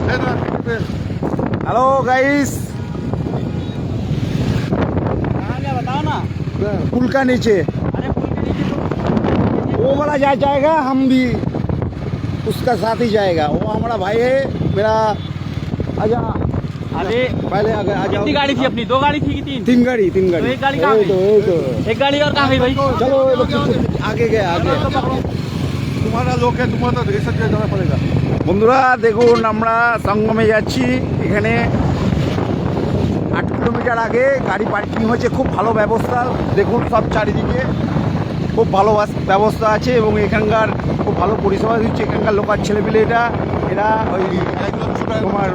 Hello guys बताओ ना। पुल का नीचे। अरे पुल के नीचे तो वो वाला जा जाएगा हम भी उसका साथ ही जाएगा। वो हमारा भाई है मेरा आजा अरे पहले आगे आ जाओ। कितनी गाड़ी थी अपनी? दो गाड़ी थी कि तीन? तीन गाड़ी तीन गाड़ी। तो एक गाड़ी कहाँ ये तो तो एक गाड़ी और कहाँ गई भाई? चलो आगे गए आगे। तुम्हारा लोग है तुम्हारा तो ऐसा जाना पड़ेगा। বন্ধুরা, দেখুন, আমরা সঙ্গমে যাচ্ছি। এখানে আট কিলোমিটার আগে গাড়ি পার্কিং হয়েছে। খুব ভালো ব্যবস্থা। দেখুন, সব চারিদিকে খুব ভালো ব্যবস্থা আছে এবং এখানকার খুব ভালো পরিষেবা দিচ্ছে এখানকার লোকাল এটা এরা ওই তোমার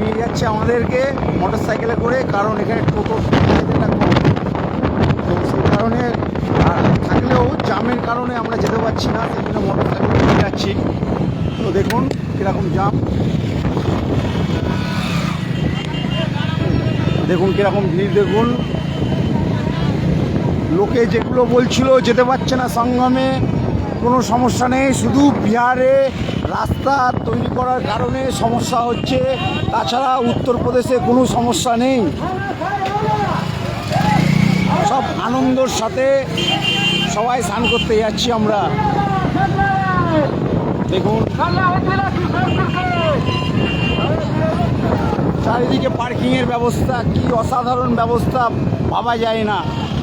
নিয়ে যাচ্ছে আমাদেরকে মোটর সাইকেলে করে, কারণ এখানে টোটো তো সেই কারণে থাকলেও জামের কারণে আমরা যেতে পারছি না, সেই জন্য মোটর সাইকেল নিয়ে যাচ্ছি। তো দেখুন কীরকম জাম দেখুন কীরকম ভিড়, দেখুন। লোকে যেগুলো বলছিল যেতে পারছে না সঙ্গমে, কোনো সমস্যা নেই, শুধু বিহারে রাস্তা তৈরি করার কারণে সমস্যা হচ্ছে। তাছাড়া উত্তরপ্রদেশে কোনো সমস্যা নেই। সব আনন্দর সাথে সবাই স্নান করতে যাচ্ছি আমরা। দেখুন। চারিদিকে পার্কিংয়ের ব্যবস্থা, কি অসাধারণ ব্যবস্থা, ভাবা যায় না।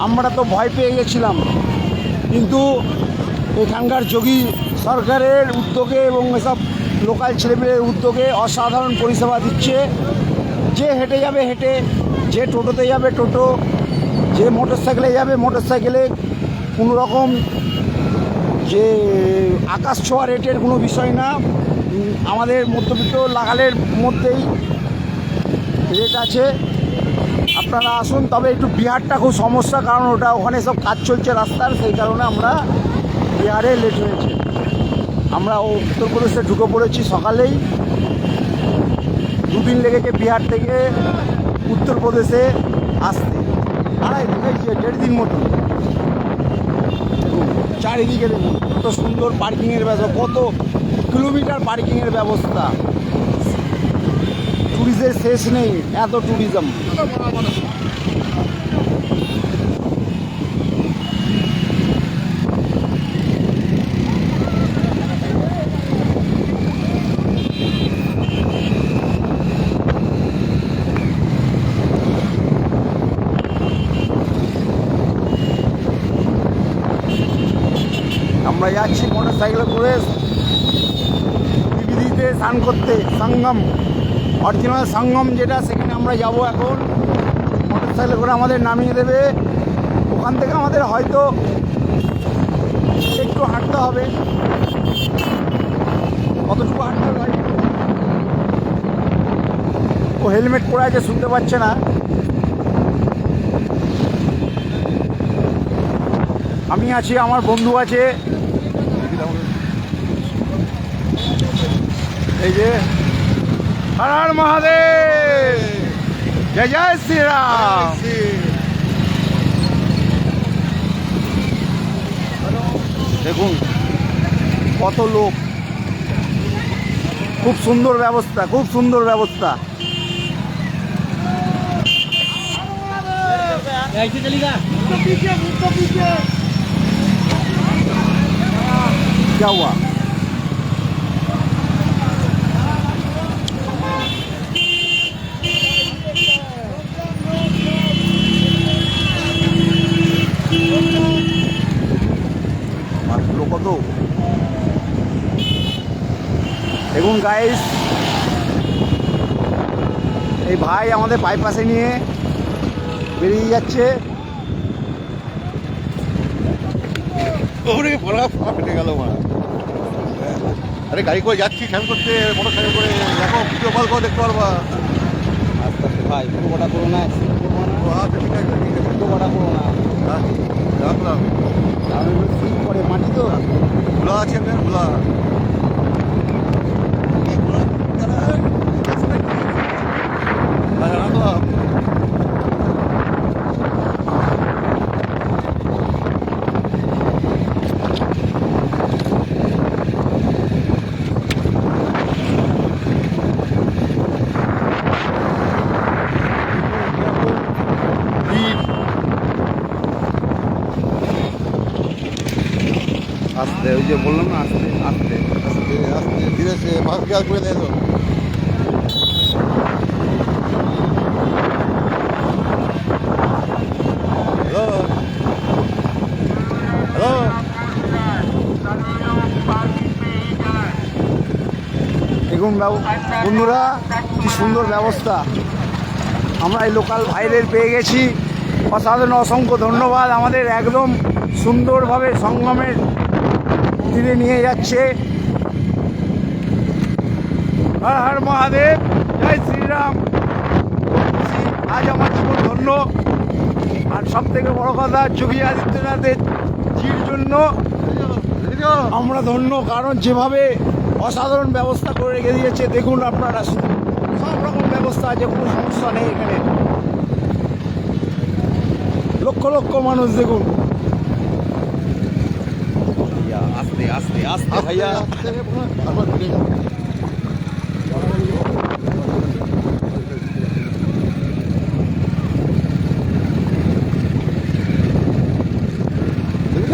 আমরা তো ভয় পেয়ে গেছিলাম। কিন্তু এখানকার যোগী সরকারের উদ্যোগে এবং এসব লোকাল ছেলেমেয়ের উদ্যোগে অসাধারণ পরিষেবা দিচ্ছে। যে হেঁটে যাবে হেঁটে, যে টোটোতে যাবে টোটো, যে মোটর সাইকেলে যাবে মোটর সাইকেলে কোনো রকম যে আকাশ ছোঁয়া রেটের কোনো বিষয় না। আমাদের মধ্যবিত্ত লাগালের মধ্যেই রেট আছে। আপনারা আসুন, তবে একটু বিহারটা খুব সমস্যা, কারণ ওটা ওখানে সব কাজ চলছে রাস্তার, সেই কারণে আমরা বিহারে লেট হয়েছে। আমরা উত্তরপ্রদেশে ঢুকে পড়েছি সকালেই। দুদিন লেগেছে বিহার থেকে উত্তরপ্রদেশে আসতে। আড়াই দেড় দিন মতো। চারিদিকে কত সুন্দর পার্কিংয়ের ব্যবস্থা কত কিলোমিটার পার্কিংয়ের ব্যবস্থা। ট্যুরিস্টের শেষ নেই এত ট্যুরিজম আমরা যাচ্ছি মোটর সাইকেলে করে। বিবিধিতে স্নান করতে, সঙ্গম। অরিজিনাল সঙ্গম যেটা, সেখানে আমরা যাব এখন। মোটর সাইকেলে করে আমাদের নামিয়ে দেবে। ওখান থেকে আমাদের হয়তো একটু হাঁটতে হবে। কতটুকু হাঁটতে হবে ও হেলমেট পরে আছে, শুনতে পাচ্ছে না। আমি আছি, আমার বন্ধু আছে। এই যে হর হর মহাদেব জয় জয় শ্রীরাম দেখুন কত লোক খুব সুন্দর ব্যবস্থা খুব সুন্দর ব্যবস্থা ऐसे चलेगा क्या हुआ গাইস এই ভাই আমাদের বাইপাসে নিয়ে বেরিয়ে যাচ্ছে। ওরে বড়া পা ফেটে গেল মা আরে গাড়ি করে যাচ্ছি খেয়াল করতে মোটর সাইকেল করে। দেখো ভিডিও কল করে দেখতে পারবা। আস্তে আস্তে ভাই পুরো কটা করো না। ও, আচ্ছা কটা করো না। হ্যাঁ স্লিপ করে মাটি তো খোলা আছে আপনার খোলা হ্যাঁ রাখলাম যে বললাম না আসতে আসতে আস্তে আস্তে ধীরে সে মাছ খেয়াল করে দেয় তো হ্যালো হ্যালো দেখুন ব্যব- বন্ধুরা, কি সুন্দর ব্যবস্থা। আমরা এই লোকাল ভাইদের পেয়ে গেছি। অসাধারণ, অসংখ্য ধন্যবাদ। আমাদের একদম সুন্দরভাবে সঙ্গমের তীরে নিয়ে যাচ্ছে। হর হর মহাদেব, জয় শ্রীরাম। আজ আমার জীবন ধন্য। আর সব থেকে বড় কথা, যোগী আদিত্যনাথের জন্য আমরা ধন্য। কারণ যেভাবে অসাধারণ ব্যবস্থা করে রেখে দিয়েছে দেখুন আপনারা সব রকম ব্যবস্থা আছে কোনো সমস্যা নেই এখানে লক্ষ লক্ষ মানুষ দেখুন আস্তে আস্তে আস্তে ভাইয়া আস্তে আবার ফিরে যাও। বুঝছ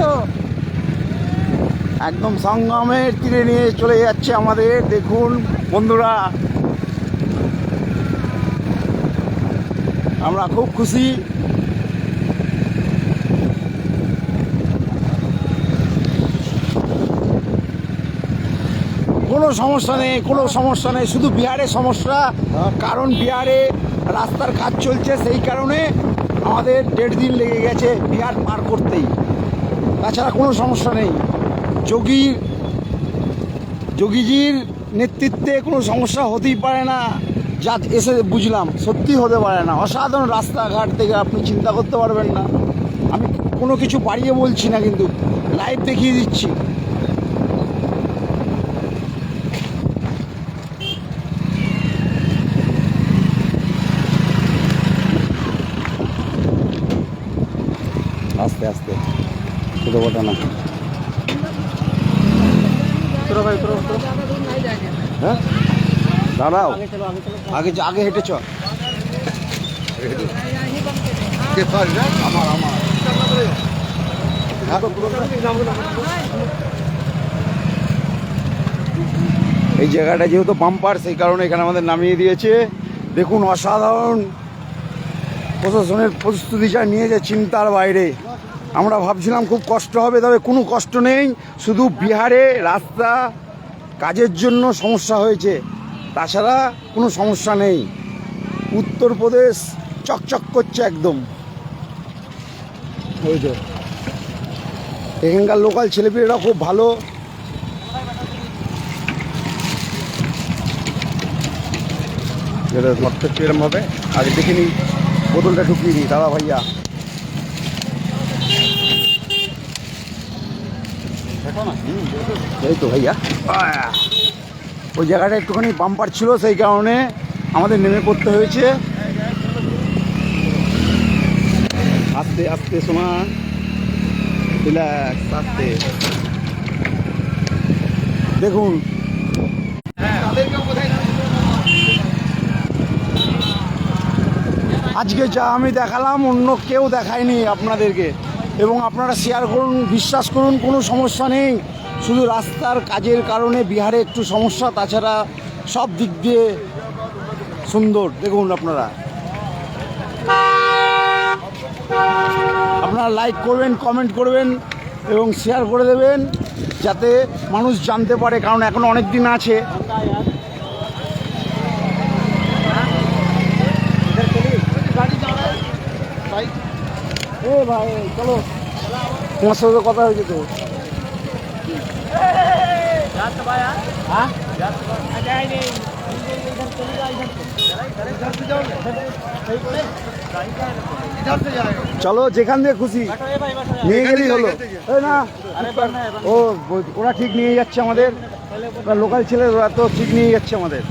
একদম সঙ্গমের তীরে নিয়ে চলে যাচ্ছে আমাদের। দেখুন বন্ধুরা, আমরা খুব খুশি। কোনো সমস্যা নেই, কোনো সমস্যা নেই, শুধু বিহারে সমস্যা। কারণ বিহারে রাস্তার কাজ চলছে, সেই কারণে আমাদের দেড় দিন লেগে গেছে বিহার পার করতেই। তাছাড়া কোনো সমস্যা নেই। যোগীর, যোগীজির নেতৃত্বে কোনো সমস্যা হতেই পারে না। যা এসে বুঝলাম সত্যি হতে পারে না। অসাধারণ রাস্তাঘাট থেকে আপনি চিন্তা করতে পারবেন না। আমি কোনো কিছু বাড়িয়ে বলছি না কিন্তু লাইভ দেখিয়ে দিচ্ছি। আস্তে আস্তে, ছোটো বটা না। হ্যাঁ? দাঁড়াও। আগে আগে হেঁটে চ। আমার আমার। এই জায়গাটা যেহেতু পাম্পার সেই কারণে এখানে আমাদের নামিয়ে দিয়েছে। দেখুন, অসাধারণ প্রশাসনের প্রস্তুতি যা নিয়েছে চিন্তার বাইরে। আমরা ভাবছিলাম খুব কষ্ট হবে, তবে কোনো কষ্ট নেই। শুধু বিহারে রাস্তা, কাজের জন্য সমস্যা হয়েছে। তাছাড়া কোনো সমস্যা নেই। উত্তরপ্রদেশ চকচক করছে একদম। ওই তো এখানকার লোকাল ছেলেপিলেরা খুব ভালো। এরম হবে? আগে দেখে নিই বোতলটা ঢুকিয়ে দিই দাদা ভাইয়া। এই তো ভাইয়া। ওই জায়গাটা একটুখানি বাম্পার ছিল, সেই কারণে আমাদের নেমে পড়তে হয়েছে। আস্তে আস্তে শোনা রিল্যাক্স দেখুন। আজকে যা আমি দেখালাম, অন্য কেউ দেখায়নি আপনাদেরকে। এবং আপনারা শেয়ার করুন, বিশ্বাস করুন, কোনো সমস্যা নেই। শুধু রাস্তার কাজের কারণে বিহারে একটু সমস্যা, তাছাড়া সব দিক দিয়ে সুন্দর। দেখুন আপনারা। আপনারা লাইক করবেন কমেন্ট করবেন এবং শেয়ার করে দেবেন, যাতে মানুষ জানতে পারে, কারণ এখনও অনেক দিন আছে ও ভাই চলো তোমার সাথে কথা হয়েছে তো চলো যেখান দিয়ে খুশি নিয়ে গেলেই হলো এই না ও ব- ওরা ঠিক নিয়ে যাচ্ছে আমাদের ওরা লোকাল ছেলে ওরা তো ঠিক নিয়ে যাচ্ছে আমাদের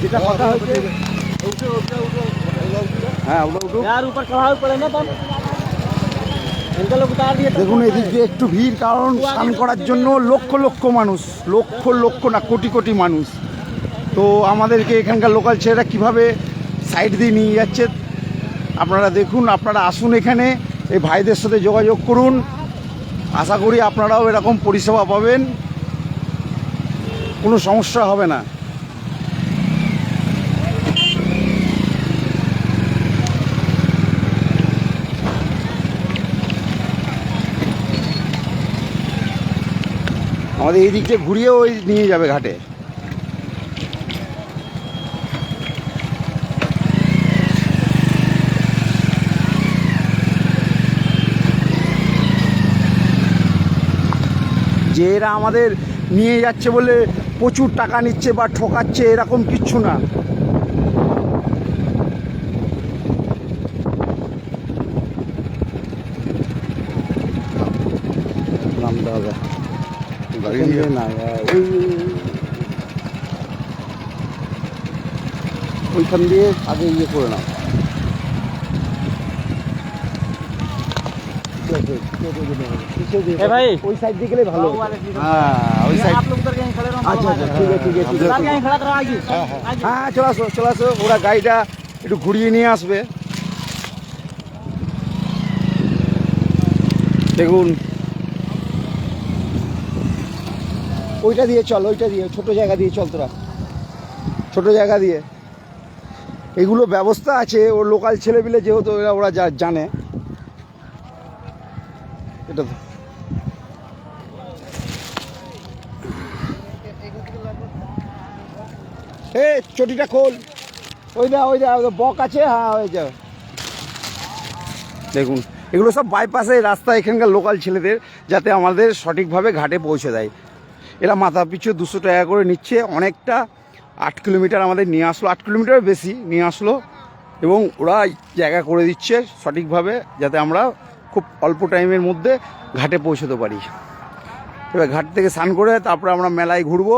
যেটা কথা হয়েছে হ্যাঁ ওটা উঠুক यार ऊपर चढ़ाव पड़े ना तब দেখুন এদিক একটু ভিড়, কারণ স্নান করার জন্য লক্ষ লক্ষ মানুষ, লক্ষ লক্ষ না, কোটি কোটি মানুষ। তো আমাদেরকে এখানকার লোকাল ছেলেরা কীভাবে সাইড দিয়ে নিয়ে যাচ্ছে, আপনারা দেখুন, আপনারা আসুন এখানে, এই ভাইদের সাথে যোগাযোগ করুন। আশা করি আপনারাও এরকম পরিষেবা পাবেন, কোনো সমস্যা হবে না। আমাদের এই দিক থেকে ঘুরিয়ে ওই নিয়ে যাবে ঘাটে। যে এরা আমাদের নিয়ে যাচ্ছে বলে প্রচুর টাকা নিচ্ছে বা ঠকাচ্ছে, এরকম কিচ্ছু না নামতে হবে গাড়ি এখান নিয়ে দিয়ে না ওই ওইখান দিয়ে আগে ইয়ে করে নাও ए भाई ওই সাইড দিয়ে গেলে ভালো वाले सीट। হ্যাঁ ওই সাইড आप लोग उधर कहीं खड़े रहो আচ্ছা আচ্ছা ঠিক আছে ঠিক আছে ঠিক सर আছে कहीं खड़ा रहो आगे आगे হ্যাঁ চলে আসো চলে আসো ওরা গাড়িটা একটু ঘুরিয়ে নিয়ে আসবে দেখুন ওইটা দিয়ে চল, ওইটা দিয়ে, ছোট জায়গা দিয়ে চল তোরা। ছোট জায়গা দিয়ে। এগুলো ব্যবস্থা আছে ওর লোকাল ছেলেপিলে যেহেতু ওরা ওরা যা জানে। এটা তো। এ, চটিটা খোল। ওই দা ওই দা বক আছে? হ্যাঁ ওই যা দেখুন, এগুলো সব বাইপাসে রাস্তা এখানকার লোকাল ছেলেদের, যাতে আমাদের সঠিকভাবে ঘাটে পৌঁছে দেয়। এরা মাথা পিছু দুশো টাকা করে নিচ্ছে, অনেকটা আট কিলোমিটার আমাদের নিয়ে আসলো, আট কিলোমিটার বেশি নিয়ে আসলো, এবং ওরা জায়গা করে দিচ্ছে সঠিকভাবে যাতে আমরা খুব অল্প টাইমের মধ্যে ঘাটে পৌঁছতে পারি। এবার ঘাট থেকে স্নান করে তারপরে আমরা মেলায় ঘুরবো।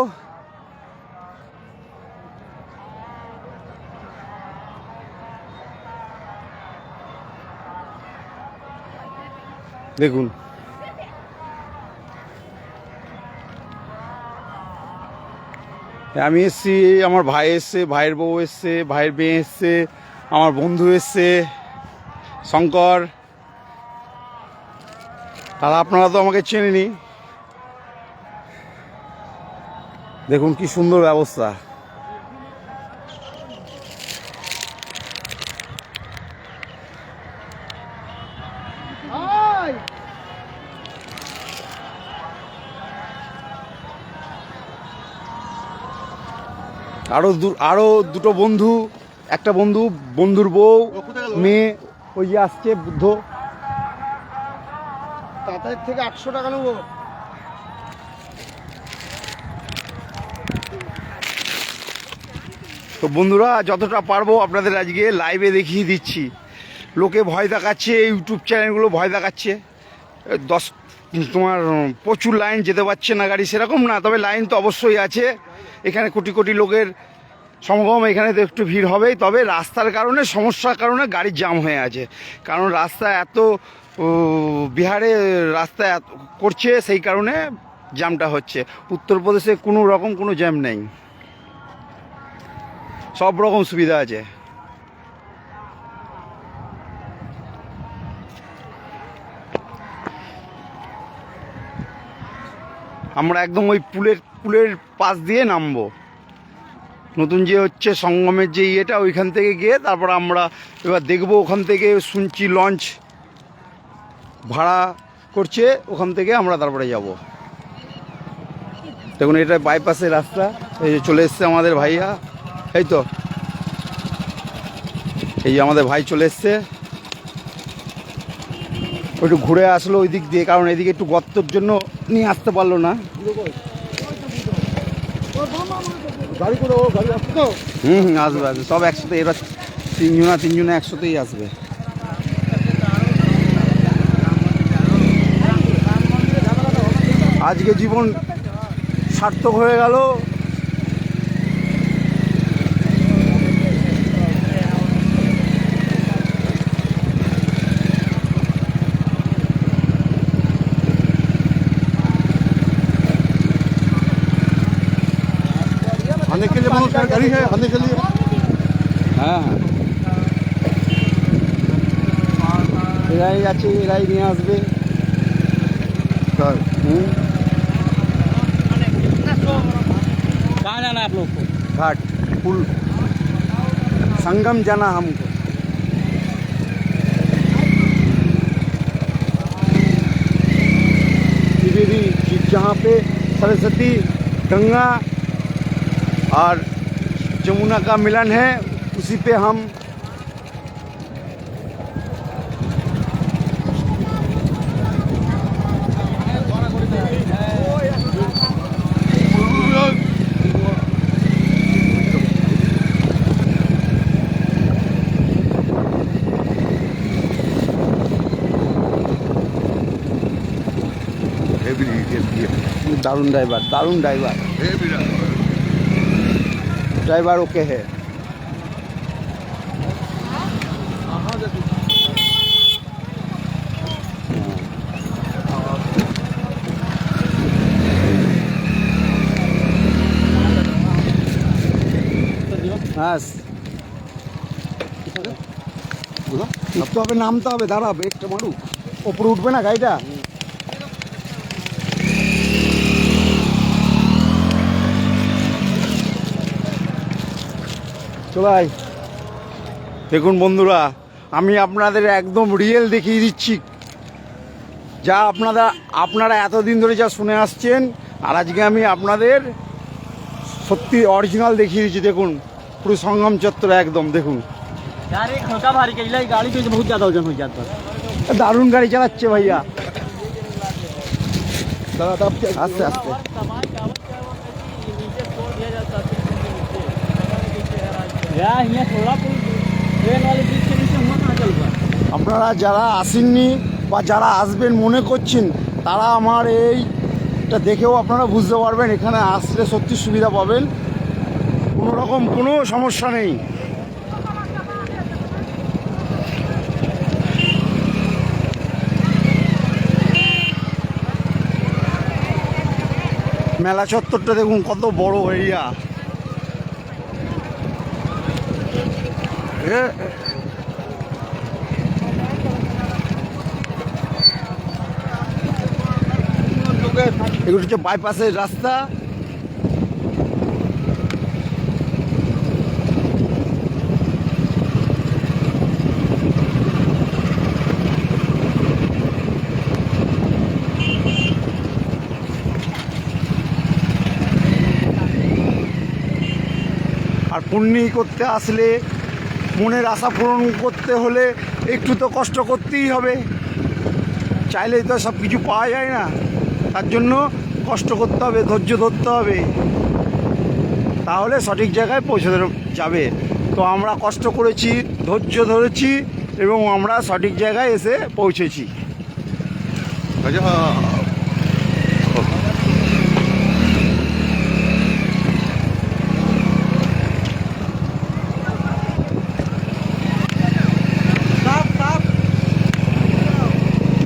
দেখুন আমি এসছি, আমার ভাই এসছে, ভাইয়ের বউ এসছে, ভাইয়ের মেয়ে এসছে, আমার বন্ধু এসছে, শঙ্কর। তারা আপনারা তো আমাকে চেনেনি। দেখুন কি সুন্দর ব্যবস্থা। আরও দু- আরও দুটো বন্ধু একটা বন্ধু বন্ধুর বউ? মেয়ে ওই যে আসছে বুদ্ধ। তাদের থেকে আটশো টাকা নেব। তো বন্ধুরা যতটা পারব আপনাদের আজকে লাইভে দেখিয়ে দিচ্ছি। লোকে ভয় দেখাচ্ছে ইউটিউব চ্যানেলগুলো ভয় দেখাচ্ছে। দশ তোমার প্রচুর লাইন যেতে পারছে না গাড়ি সেরকম না, তবে লাইন তো অবশ্যই আছে। এখানে কোটি কোটি লোকের সমাগম, এখানে তো একটু ভিড় হবেই, তবে রাস্তার কারণে, সমস্যার কারণে গাড়ির জাম হয়ে আছে। কারণ রাস্তা এত বিহারে রাস্তা করছে, সেই কারণে জ্যামটা হচ্ছে। উত্তরপ্রদেশে কোনো রকম কোনো জ্যাম নেই। সব রকম সুবিধা আছে। আমরা একদম ওই পুলের পুলের পাশ দিয়ে নামবো। নতুন যে হচ্ছে সঙ্গমের যে ইয়েটা, ওইখান থেকে গিয়ে তারপর আমরা এবার দেখব ওখান থেকে শুনছি লঞ্চ ভাড়া করছে, ওখান থেকে আমরা তারপরে যাব। দেখুন, এটা বাইপাসের রাস্তা, এই যে চলে এসছে আমাদের ভাইয়া, এই তো। এই যে আমাদের ভাই চলে এসছে। একটু ঘুরে আসলো ওই দিক দিয়ে, কারণ এদিকে একটু গর্তর জন্য নিয়ে আসতে পারল না। গাড়ি করে ও গাড়ি আসছে তো? হুম হুম আসবে আসবে। সব একসাথে এবার তিনজনা তিনজনা একসাথেই আসবে। আজকে জীবন সার্থক হয়ে গেল। आने के लिए बहुत सारी गाड़ी है आने के लिए হ্যাঁ হ্যাঁ এরাই আছে এরাই নিয়ে আসবে लगता है हम्म, कहाँ जाना है आप लोग को घाट पुल संगम जाना हमको त्रिवेदी जी जहाँ पे सरस्वती गंगा और जमुना का मिलन है उसी पे हम दारून ड्राइवर दारून driver driver heavy driver okay है হ্যাঁ উঠতে হবে নামতে হবে দাঁড়া ব্রেকটা মারুক ওপরে উঠবে না গাড়িটা চলাই দেখুন বন্ধুরা আমি আপনাদের একদম রিয়েল দেখিয়ে দিচ্ছি যা আপনারা আপনারা এতদিন ধরে যা শুনে আসছেন আর আজকে আমি আপনাদের সত্যি অরিজিনাল দেখিয়ে দিচ্ছি দেখুন পুরো সঙ্গম চত্বর একদম দেখুন দারুণ গাড়ি চালাচ্ছে ভাইয়া আস্তে আস্তে আপনারা যারা আসেননি বা যারা আসবেন মনে করছেন, তারা আমার এইটা দেখেও আপনারা বুঝতে পারবেন, এখানে আসলে সত্যি সুবিধা পাবেন। কোনো রকম কোনো সমস্যা নেই। মেলা চত্বরটা দেখুন, কত বড় এরিয়া এ এগুলো হচ্ছে বাইপাসের রাস্তা। আর পুণ্যি করতে আসলে মনের আশা পূরণ করতে হলে একটু তো কষ্ট করতেই হবে। চাইলেই তো সব কিছু পাওয়া যায় না। তার জন্য কষ্ট করতে হবে, ধৈর্য ধরতে হবে। তাহলে সঠিক জায়গায় পৌঁছাতে যাবে। তো আমরা কষ্ট করেছি, ধৈর্য ধরেছি এবং আমরা সঠিক জায়গায় এসে পৌঁছেছি।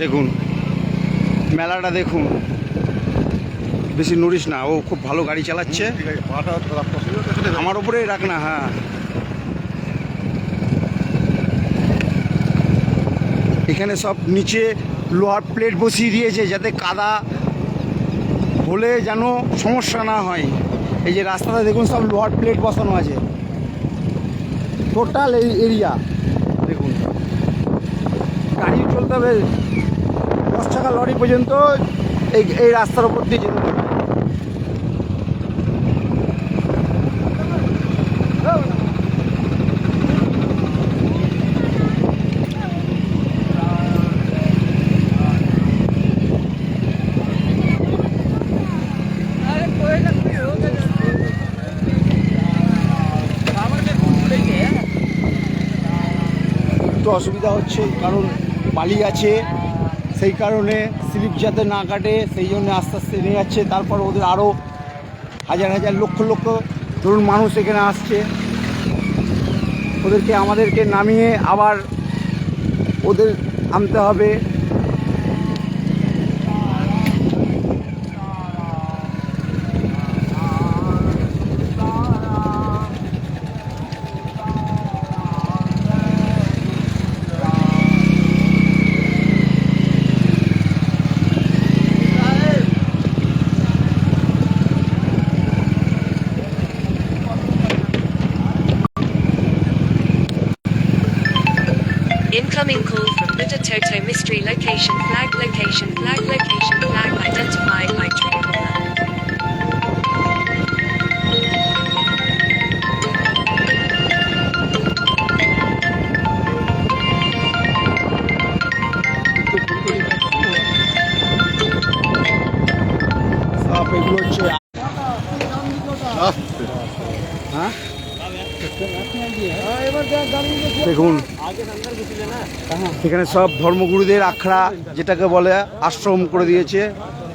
দেখুন, মেলাটা দেখুন। বেশি নড়িস না, ও খুব ভালো গাড়ি চালাচ্ছে। আমার উপরেই রাখ না হ্যাঁ। এখানে সব নিচে লোহার প্লেট বসিয়ে দিয়েছে, যাতে কাদা হলে যেন সমস্যা না হয়। এই যে রাস্তাটা দেখুন, সব লোহার প্লেট বসানো আছে। টোটাল এই এরিয়া দেখুন। গাড়ি চলতে হবে। দশ টাকা লরি পর্যন্ত এই এই রাস্তার উপর দিয়ে যেতে একটু অসুবিধা হচ্ছে, কারণ বালি আছে। সেই কারণে স্লিপ যাতে না কাটে, সেই জন্য আস্তে আস্তে নিয়ে যাচ্ছে। তারপর ওদের আরও হাজার হাজার লক্ষ লক্ষ ধরুন মানুষ এখানে আসছে। ওদেরকে, আমাদেরকে নামিয়ে আবার ওদের আনতে হবে। Incoming call from Buddha Toto mystery location. Flag location flag location flag identified দেখুন, এখানে সব ধর্মগুরুদের আখড়া যেটাকে বলে আশ্রম করে দিয়েছে।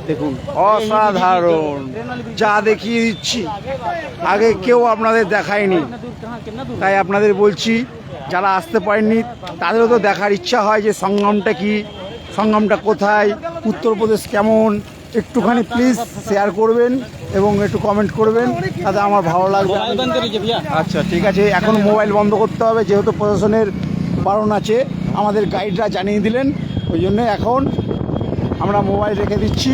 দেখুন, অসাধারণ, যা দেখিয়ে দিচ্ছি। আগে কেউ আপনাদের দেখায়নি। তাই আপনাদের বলছি, যারা আসতে পারেননি, তাদেরও তো দেখার ইচ্ছা হয় যে সঙ্গমটা কি, সঙ্গমটা কোথায়, উত্তরপ্রদেশ কেমন একটুখানি প্লিজ শেয়ার করবেন এবং একটু কমেন্ট করবেন, তাতে আমার ভালো লাগবে। আচ্ছা ঠিক আছে, এখন মোবাইল বন্ধ করতে হবে, যেহেতু প্রশাসনের বারণ আছে, আমাদের গাইডরা জানিয়ে দিলেন, ওই জন্য এখন আমরা মোবাইল রেখে দিচ্ছি।